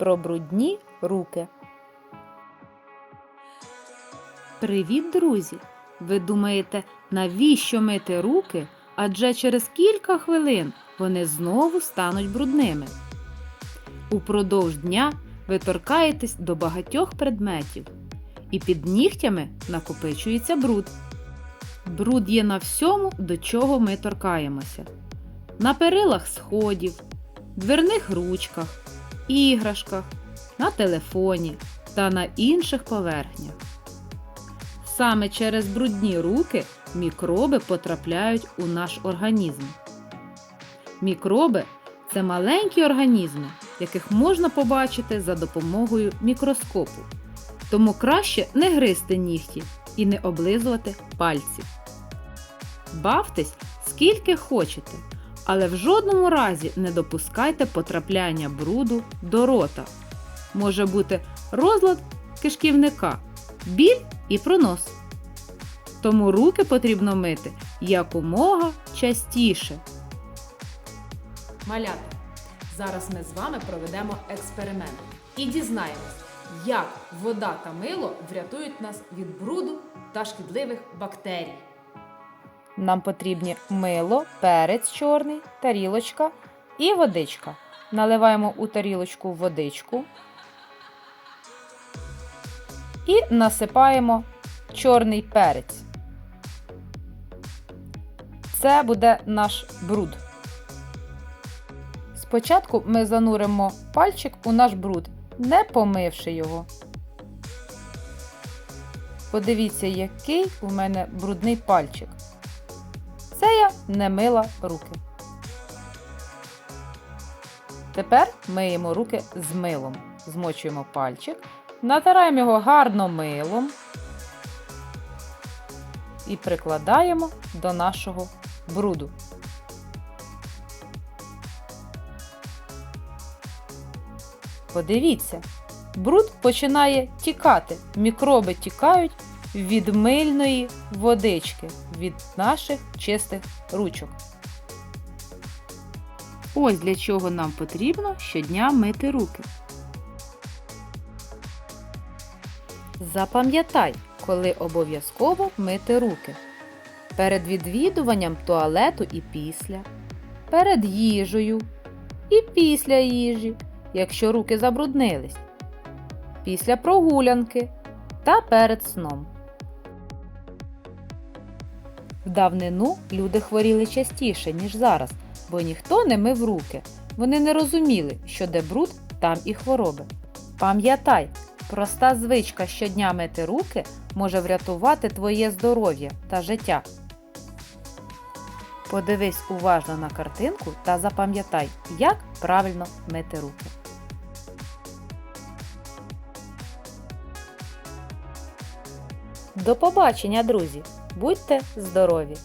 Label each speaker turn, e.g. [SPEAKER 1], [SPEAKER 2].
[SPEAKER 1] про брудні руки. Привіт, друзі! Ви думаєте, навіщо мити руки? Адже через кілька хвилин вони знову стануть брудними. Упродовж дня ви торкаєтесь до багатьох предметів, і під нігтями накопичується бруд. Бруд є на всьому, до чого ми торкаємося: на перилах сходів, дверних ручках, іграшках, на телефоні та на інших поверхнях. Саме через брудні руки мікроби потрапляють у наш організм. Мікроби це маленькі організми, яких можна побачити за допомогою мікроскопу. Тому краще не гризти нігті і не облизувати пальці. Бавтесь скільки хочете, але в жодному разі не допускайте потрапляння бруду до рота. Може бути розлад кишківника, біль і пронос. Тому руки потрібно мити якомога частіше.
[SPEAKER 2] Малята, зараз ми з вами проведемо експеримент і дізнаємось, як вода та мило врятують нас від бруду та шкідливих бактерій.
[SPEAKER 1] Нам потрібні мило, перець чорний, тарілочка і водичка. Наливаємо у тарілочку водичку і насипаємо чорний перець. Це буде наш бруд. Спочатку ми зануримо пальчик у наш бруд, не помивши його. Подивіться, який у мене брудний пальчик. Не мила руки. Тепер миємо руки з милом. Змочуємо пальчик, натираємо його гарно милом і прикладаємо до нашого бруду. Подивіться, бруд починає тікати. Мікроби тікають від мильної водички, від наших чистих ручок. Ось для чого нам потрібно щодня мити руки. Запам'ятай, коли обов'язково мити руки. Перед відвідуванням туалету і після, перед їжею і після їжі, якщо руки забруднились, після прогулянки та перед сном. В давнину люди хворіли частіше, ніж зараз, бо ніхто не мив руки. Вони не розуміли, що де бруд, там і хвороби. Пам'ятай, проста звичка щодня мити руки може врятувати твоє здоров'я та життя. Подивись уважно на картинку та запам'ятай, як правильно мити руки. До побачення, друзі! Будьте здорові!